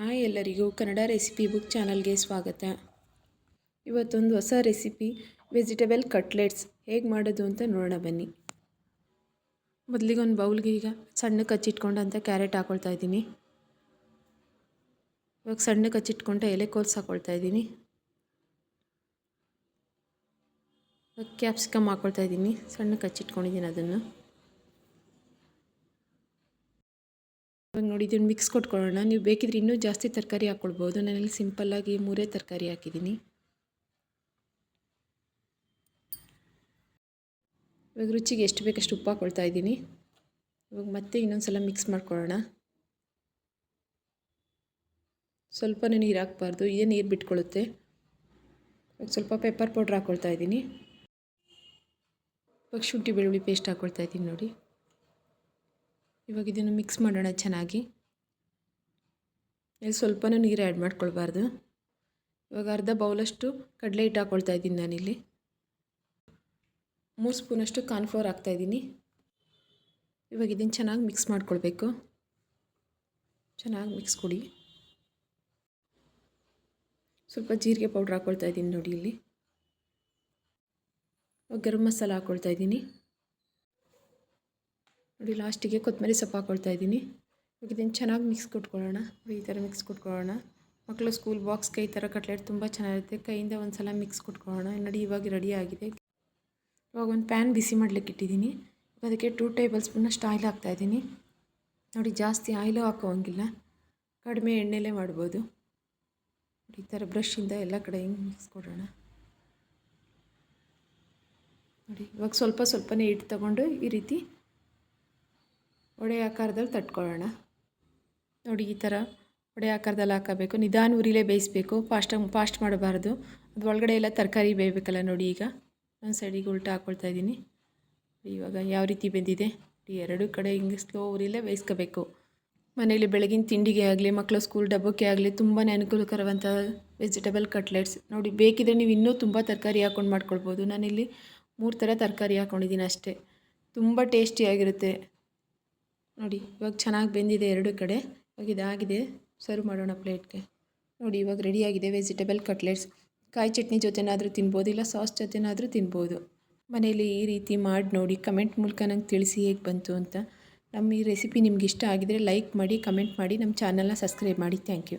Hi ಎಲ್ಲರಿಗೂ Kannada recipe book ಚಾನಲ್ಗೆ ಸ್ವಾಗತ. ಇವತ್ತೊಂದು ಹೊಸ ರೆಸಿಪಿ, ವೆಜಿಟೇಬಲ್ ಕಟ್ಲೆಟ್ಸ್ ಹೇಗೆ ಮಾಡೋದು ಅಂತ ನೋಡೋಣ ಬನ್ನಿ. ಮೊದಲಿಗೆ ಒಂದು ಬೌಲ್ಗೆ ಈಗ ಸಣ್ಣ ಕಚ್ಚಿಟ್ಕೊಂಡಂಥ ಕ್ಯಾರೆಟ್ ಹಾಕ್ಕೊಳ್ತಾ ಇದ್ದೀನಿ. ಇವಾಗ ಕಚ್ಚಿಟ್ಕೊಂಡ ಹಚ್ಚಿಟ್ಕೊಂಡ ಎಲೆಕೋಲ್ಸ್ ಹಾಕೊಳ್ತಾ ಇದ್ದೀನಿ. ಕ್ಯಾಪ್ಸಿಕಮ್ ಹಾಕ್ಕೊಳ್ತಾ ಇದ್ದೀನಿ, ಸಣ್ಣ ಕಚ್ಚಿಟ್ಕೊಂಡಿದ್ದೀನಿ ಅದನ್ನು. ನೋಡಿ ಇದನ್ನು ಮಿಕ್ಸ್ ಕೊಟ್ಕೊಳ್ಳೋಣ. ನೀವು ಬೇಕಿದ್ರೆ ಇನ್ನೂ ಜಾಸ್ತಿ ತರಕಾರಿ ಹಾಕ್ಕೊಳ್ಬೋದು. ನಾನಲ್ಲಿ ಸಿಂಪಲ್ಲಾಗಿ ಮೂರೇ ತರಕಾರಿ ಹಾಕಿದ್ದೀನಿ. ಇವಾಗ ರುಚಿಗೆ ಎಷ್ಟು ಬೇಕಷ್ಟು ಉಪ್ಪು ಹಾಕ್ಕೊಳ್ತಾ ಇದ್ದೀನಿ. ಇವಾಗ ಮತ್ತೆ ಇನ್ನೊಂದು ಸಲ ಮಿಕ್ಸ್ ಮಾಡ್ಕೊಳ್ಳೋಣ. ಸ್ವಲ್ಪನೇ ನೀರು ಹಾಕ್ಬಾರ್ದು. ಇದೇ ನೀರು ಬಿಟ್ಕೊಳ್ಳುತ್ತೆ. ಇವಾಗ ಸ್ವಲ್ಪ ಪೆಪ್ಪರ್ ಪೌಡ್ರ್ ಹಾಕ್ಕೊಳ್ತಾ ಇದ್ದೀನಿ. ಇವಾಗ ಶುಂಠಿ ಬೆಳ್ಳುಳ್ಳಿ ಪೇಸ್ಟ್ ಹಾಕ್ಕೊಳ್ತಾ ಇದ್ದೀನಿ ನೋಡಿ. ಇವಾಗ ಇದನ್ನು ಮಿಕ್ಸ್ ಮಾಡೋಣ ಚೆನ್ನಾಗಿ. ಇಲ್ಲಿ ಸ್ವಲ್ಪನೂ ನೀರು ಆ್ಯಡ್ ಮಾಡ್ಕೊಳ್ಬಾರ್ದು. ಇವಾಗ ಅರ್ಧ ಬೌಲಷ್ಟು ಕಡಲೆ ಹಿಟ್ಟು ಹಾಕ್ಕೊಳ್ತಾ ಇದ್ದೀನಿ ನಾನಿಲ್ಲಿ. ಮೂರು ಸ್ಪೂನಷ್ಟು ಕಾರ್ನ್ಫ್ಲೋರ್ ಹಾಕ್ತಾಯಿದ್ದೀನಿ ಇವಾಗ ಇದನ್ನು ಚೆನ್ನಾಗಿ ಮಿಕ್ಸ್ ಮಾಡ್ಕೊಳ್ಬೇಕು. ಚೆನ್ನಾಗಿ ಮಿಕ್ಸ್ ಕೊಡಿ. ಸ್ವಲ್ಪ ಜೀರಿಗೆ ಪೌಡ್ರ್ ಹಾಕ್ಕೊಳ್ತಾ ಇದ್ದೀನಿ ನೋಡಿ ಇಲ್ಲಿ. ಗರಂ ಮಸಾಲ ಹಾಕ್ಕೊಳ್ತಾ ಇದ್ದೀನಿ. ನೋಡಿ, ಲಾಸ್ಟಿಗೆ ಕೊತ್ತಂಬರಿ ಸೊಪ್ಪು ಹಾಕ್ಕೊಳ್ತಾ ಇದ್ದೀನಿ. ಇವಾಗ ಇದನ್ನು ಚೆನ್ನಾಗಿ ಮಿಕ್ಸ್ ಕೊಟ್ಕೊಳ್ಳೋಣ. ಈ ಥರ ಮಿಕ್ಸ್ ಕೊಟ್ಕೊಳ್ಳೋಣ. ಮಕ್ಕಳು ಸ್ಕೂಲ್ ಬಾಕ್ಸ್ಗೆ ಈ ಥರ ಕಟ್ಲೆಟ್ ತುಂಬ ಚೆನ್ನಾಗಿರುತ್ತೆ. ಕೈಯಿಂದ ಒಂದು ಸಲ ಮಿಕ್ಸ್ ಕೊಟ್ಕೊಳ್ಳೋಣ. ನೋಡಿ, ಇವಾಗ ರೆಡಿ ಆಗಿದೆ. ಇವಾಗ ಒಂದು ಪ್ಯಾನ್ ಬಿಸಿ ಮಾಡಲಿಕ್ಕೆ ಇಟ್ಟಿದ್ದೀನಿ. ಅದಕ್ಕೆ ಟೂ ಟೇಬಲ್ ಸ್ಪೂನಷ್ಟು ಆಯಿಲ್ ಹಾಕ್ತಾಯಿದ್ದೀನಿ ನೋಡಿ, ಜಾಸ್ತಿ ಆಯಿಲು ಹಾಕೋವಂಗಿಲ್ಲ. ಕಡಿಮೆ ಎಣ್ಣೆಲೇ ಮಾಡ್ಬೋದು. ಈ ಥರ ಬ್ರಷಿಂದ ಎಲ್ಲ ಕಡೆ ಹಿಂಗೆ ಮಿಕ್ಸ್ ಕೊಡೋಣ. ನೋಡಿ, ಇವಾಗ ಸ್ವಲ್ಪ ಸ್ವಲ್ಪನೇ ಹಿಟ್ಟು ತಗೊಂಡು ಈ ರೀತಿ ಒಡೆ ಆಕಾರದಲ್ಲಿ ತಟ್ಕೊಳ್ಳೋಣ. ನೋಡಿ, ಈ ಥರ ಒಡೆ ಆಕಾರದಲ್ಲಿ ಹಾಕಬೇಕು. ನಿಧಾನ ಉರಿಲೇ ಬೇಯಿಸಬೇಕು. ಫಾಸ್ಟ್ ಫಾಸ್ಟ್ ಮಾಡಬಾರ್ದು. ಅದು ಒಳಗಡೆ ಎಲ್ಲ ತರಕಾರಿ ಬೇಯಬೇಕಲ್ಲ ನೋಡಿ ಈಗ. ಒಂದು ಸೈಡಿಗೆ ಉಲ್ಟಾ ಹಾಕ್ಕೊಳ್ತಾ ಇದ್ದೀನಿ. ಇವಾಗ ಯಾವ ರೀತಿ ಬೆಂದಿದೆ? ಎರಡು ಕಡೆ ಹಿಂಗೆ ಸ್ಲೋ ಉರಿಲೇ ಬೇಯಿಸ್ಕೋಬೇಕು. ಮನೇಲಿ ಬೆಳಗಿನ ತಿಂಡಿಗೆ ಆಗಲಿ, ಮಕ್ಕಳು ಸ್ಕೂಲ್ ಡಬ್ಬಕ್ಕೆ ಆಗಲಿ ತುಂಬಾ ಅನುಕೂಲಕರವಂಥ ವೆಜಿಟೇಬಲ್ ಕಟ್ಲೆಟ್ಸ್. ನೋಡಿ, ಬೇಕಿದ್ರೆ ನೀವು ಇನ್ನೂ ತುಂಬ ತರಕಾರಿ ಹಾಕ್ಕೊಂಡು ಮಾಡ್ಕೊಳ್ಬೋದು. ನಾನಿಲ್ಲಿ ಮೂರು ಥರ ತರಕಾರಿ ಹಾಕ್ಕೊಂಡಿದ್ದೀನಿ ಅಷ್ಟೇ. ತುಂಬ ಟೇಸ್ಟಿಯಾಗಿರುತ್ತೆ. ನೋಡಿ, ಇವಾಗ ಚೆನ್ನಾಗಿ ಬೆಂದಿದೆ ಎರಡು ಕಡೆ. ಇವಾಗ ಇದಾಗಿದೆ. ಸರ್ವ್ ಮಾಡೋಣ ಪ್ಲೇಟ್ಗೆ. ನೋಡಿ, ಇವಾಗ ರೆಡಿಯಾಗಿದೆ ವೆಜಿಟೇಬಲ್ ಕಟ್ಲೆಟ್ಸ್ ಕಾಯಿ ಚಟ್ನಿ ಜೊತೆನಾದರೂ ತಿನ್ಬೋದು, ಇಲ್ಲ ಸಾಸ್ ಜೊತೆನಾದರೂ ತಿನ್ಬೋದು. ಮನೇಲಿ ಈ ರೀತಿ ಮಾಡಿ ನೋಡಿ ಕಮೆಂಟ್ ಮೂಲಕ ನಂಗೆ ತಿಳಿಸಿ ಹೇಗೆ ಬಂತು ಅಂತ. ನಮ್ಮ ಈ ರೆಸಿಪಿ ನಿಮ್ಗೆ ಇಷ್ಟ ಆಗಿದರೆ ಲೈಕ್ ಮಾಡಿ ಕಮೆಂಟ್ ಮಾಡಿ, ನಮ್ಮ ಚಾನಲ್ನ ಸಬ್ಸ್ಕ್ರೈಬ್ ಮಾಡಿ. Thank you